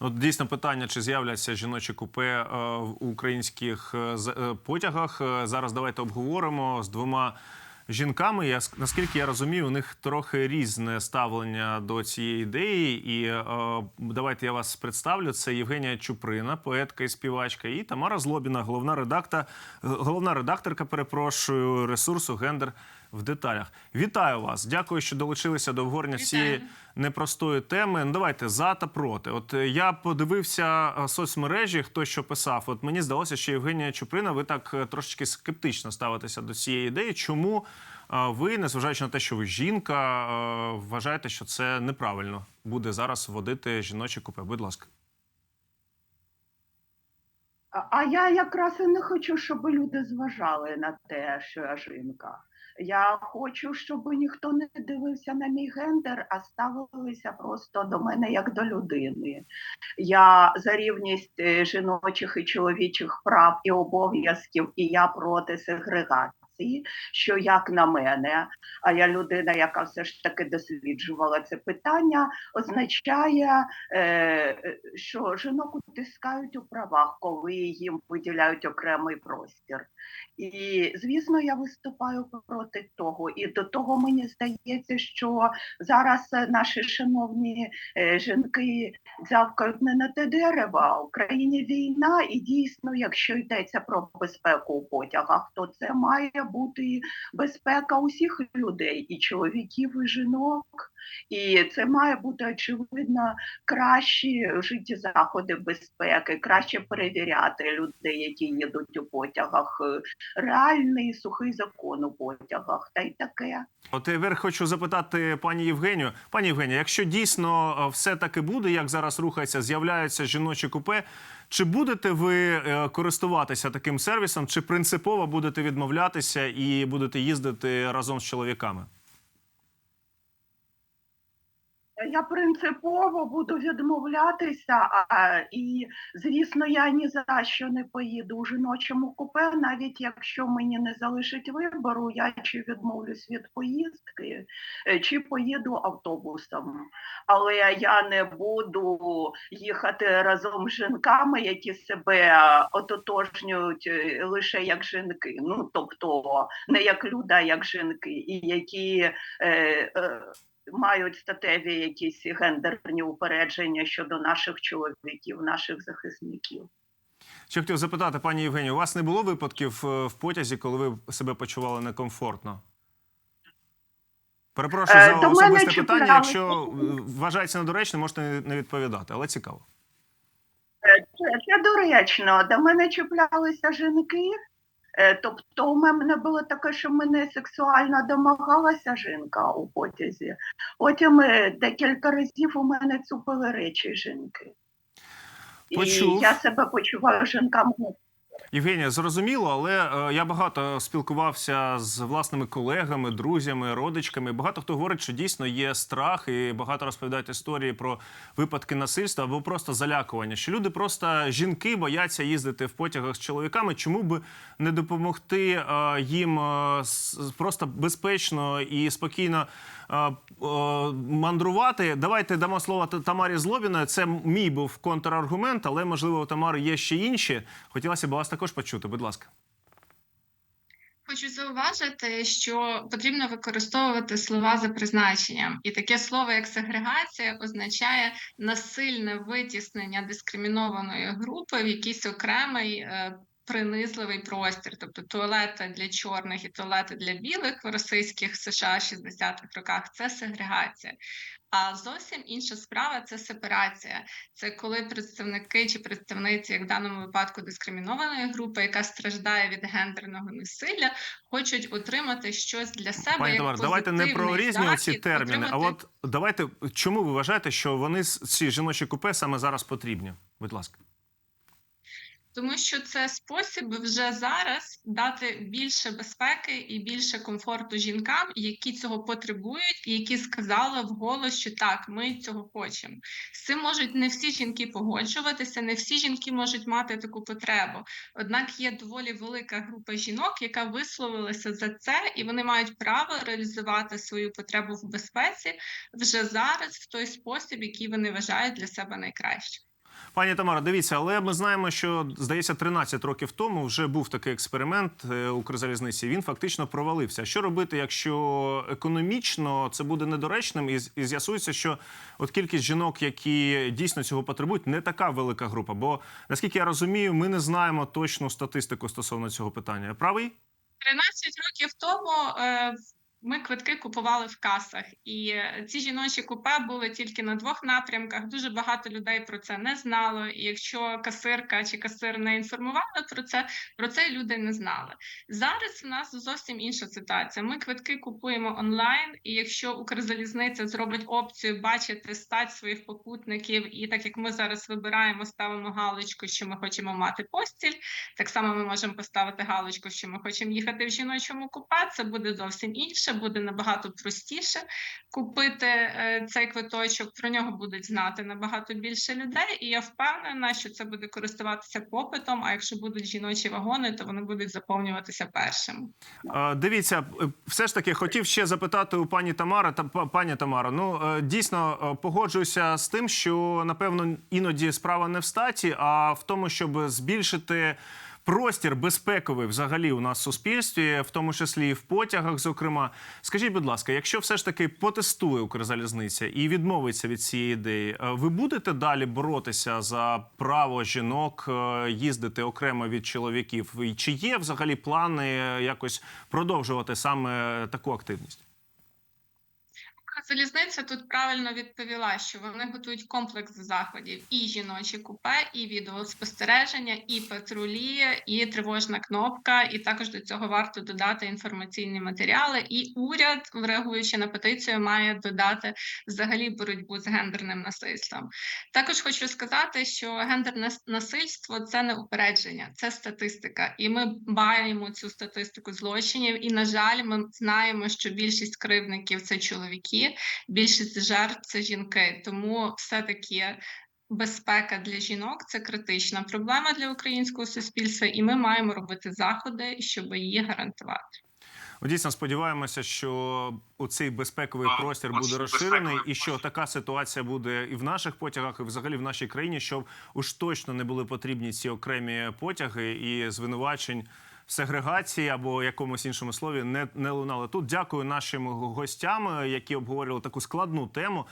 От дійсно питання, чи з'являться жіночі купе е, в українських е, е, потягах. Зараз давайте обговоримо з двома жінками. Я ск- наскільки я розумію, у них трохи різне ставлення до цієї ідеї. І давайте я вас представлю. Це Євгенія Чуприна, поетка і співачка, і Тамара Злобіна, головна редакта, головна редакторка, перепрошую, ресурсу Гендер в деталях. Вітаю вас! Дякую, що долучилися до обговорення цієї непростої теми. Ну, давайте за та проти. От е, я подивився е, соцмережі, хто що писав. От мені здалося, що Євгенія Чуприна, ви так е, трошечки скептично ставитеся до цієї ідеї. Чому ви, незважаючи на те, що ви жінка, вважаєте, що це неправильно буде зараз вводити жіночі купе? Будь ласка. А- А я якраз і не хочу, щоб люди зважали на те, що я жінка. Я хочу, щоб ніхто не дивився на мій гендер, а ставилися просто до мене як до людини. Я за рівність е, жіночих і чоловічих прав і обов'язків, і я проти сегрегації, що як на мене, а я людина, яка все ж таки досліджувала це питання, означає, е, що жінок утискають у правах, коли їм виділяють окремий простір. І звісно, я виступаю проти того. І до того мені здається, що зараз наші шановні е, жінки дзявкають не на те дерево, в країні війна, і дійсно, якщо йдеться про безпеку у потягах, то це має бути безпека усіх людей, і чоловіків, і жінок. І це має бути очевидно кращі вжиті заходи безпеки, краще перевіряти людей, які їдуть у потягах. е, Реальний сухий закон у потягах, та й таке. От тепер хочу запитати пані Євгенію. Пані Євгенія, якщо дійсно е, все таки буде, як зараз рухається, з'являються жіночі купе, чи будете ви е, користуватися таким сервісом, чи принципово будете відмовлятися і будете їздити разом з чоловіками? Я принципово буду відмовлятися, а, і звісно, я ні за що не поїду у жіночому купе, навіть якщо мені не залишить вибору, я чи відмовлюсь від поїздки, е, чи поїду автобусом. Але я не буду їхати разом з жінками, які себе ототожнюють е, лише як жінки. Ну тобто не як люди, а як жінки, і які. Е, е, мають статеві якісь гендерні упередження щодо наших чоловіків, наших захисників. Ще хотів запитати, пані Євгенію, у вас не було випадків е, в потязі, коли ви себе почували некомфортно? Перепрошую Е, за до особисте чіпляли. питання. Якщо е, вважається недоречним, можете не- відповідати, але цікаво. Це, це доречно. До мене чіплялися жінки. Е, Тобто у мене було таке, що мене сексуально домагалася жінка у потязі. Потім е, декілька разів у мене цупили речі жінки. Почув. І я себе почувала жінками Євгенія, зрозуміло, але е, я багато спілкувався з власними колегами, друзями, родичками. Багато хто говорить, що дійсно є страх, і багато розповідають історії про випадки насильства або просто залякування. Що люди просто жінки бояться їздити в потягах з чоловіками. Чому би не допомогти е, їм е, просто безпечно і спокійно мандрувати? Давайте дамо слово Тамарі Злобіної. Це мій був контраргумент, але можливо у Тамари є ще інші. Хотілося б вас також почути. Будь ласка. Хочу зауважити, що потрібно використовувати слова за призначенням, і таке слово, як сегрегація, означає насильне витіснення дискримінованої групи в якийсь окремий е, принизливий простір, тобто туалети для чорних і туалети для білих в російських США 60-х роках це сегрегація. А зовсім інша справа це сепарація. Це коли представники чи представниці, як в даному випадку дискримінованої групи, яка страждає від гендерного насилля, хочуть отримати щось для себе. Пані як Тамар, давайте не про різні захід, терміни. А от давайте чому ви вважаєте, що вони ці жіночі купе саме зараз потрібні? Будь ласка. Тому що це спосіб вже зараз дати більше безпеки і більше комфорту жінкам, які цього потребують, і які сказали вголос, що так, ми цього хочемо. З цим можуть не всі жінки погоджуватися, не всі жінки можуть мати таку потребу. Однак є доволі велика група жінок, яка висловилася за це, і вони мають право реалізувати свою потребу в безпеці вже зараз в той спосіб, який вони вважають для себе найкращим. Пані Тамара, дивіться, але ми знаємо, що здається, 13 років тому вже був такий експеримент е, Укрзалізниці. Він фактично провалився. Що робити, якщо економічно це буде недоречним, і, з'ясується, що от кількість жінок, які дійсно цього потребують, не така велика група. Бо наскільки я розумію, ми не знаємо точну статистику стосовно цього питання. Правий? 13 років тому е, ми квитки купували в касах, і е, ці жіночі купе були тільки на двох напрямках. Дуже багато людей про це не знало. І якщо касирка чи касир не інформували про це, про це люди не знали. Зараз в нас зовсім інша ситуація. Ми квитки купуємо онлайн, і якщо Укрзалізниця зробить опцію бачити стать своїх попутників, і так як ми зараз вибираємо, ставимо галочку, що ми хочемо мати постіль. Так само ми можемо поставити галочку, що ми хочемо їхати в жіночому купе. Це буде зовсім інше, буде набагато простіше купити е, цей квиточок. Про нього будуть знати набагато більше людей, і я впевнена, що це буде користуватися попитом. А якщо будуть жіночі вагони, то вони будуть заповнюватися першими. Е, Дивіться, е, все ж таки хотів ще запитати у пані Тамари та пані Тамара. Ну е, дійсно погоджуюся з тим, що напевно іноді справа не в статі, а в тому, щоб збільшити. Простір безпековий взагалі у нас в суспільстві, в тому числі і в потягах. Зокрема, скажіть, будь ласка, якщо все ж таки потестує Укрзалізниця і відмовиться від цієї ідеї, е, ви будете далі боротися за право жінок е, їздити окремо від чоловіків? Чи є взагалі плани якось продовжувати саме таку активність? Залізниця тут правильно відповіла, що вони готують комплекс заходів: і жіночі купе, і відеоспостереження, і патрулі, і тривожна кнопка. І також до цього варто додати інформаційні матеріали. І уряд, реагуючи на петицію, має додати взагалі боротьбу з гендерним насильством. Також хочу сказати, що гендерне насильство це не упередження, це статистика, і ми маємо цю статистику злочинів. І на жаль, ми знаємо, що більшість кривдників це чоловіки, більшість жертв це жінки. Тому все таки. Безпека для жінок це критична проблема для українського суспільства, і ми маємо робити заходи, щоб її гарантувати. Ми дійсно сподіваємося, що цей безпековий простір буде розширений, і що така ситуація буде і в наших потягах, і взагалі в нашій країні, щоб уж точно не були потрібні ці окремі потяги і звинувачень сегрегації або якомусь іншому слові не, не лунали тут. Дякую нашим гостям, які обговорювали таку складну тему.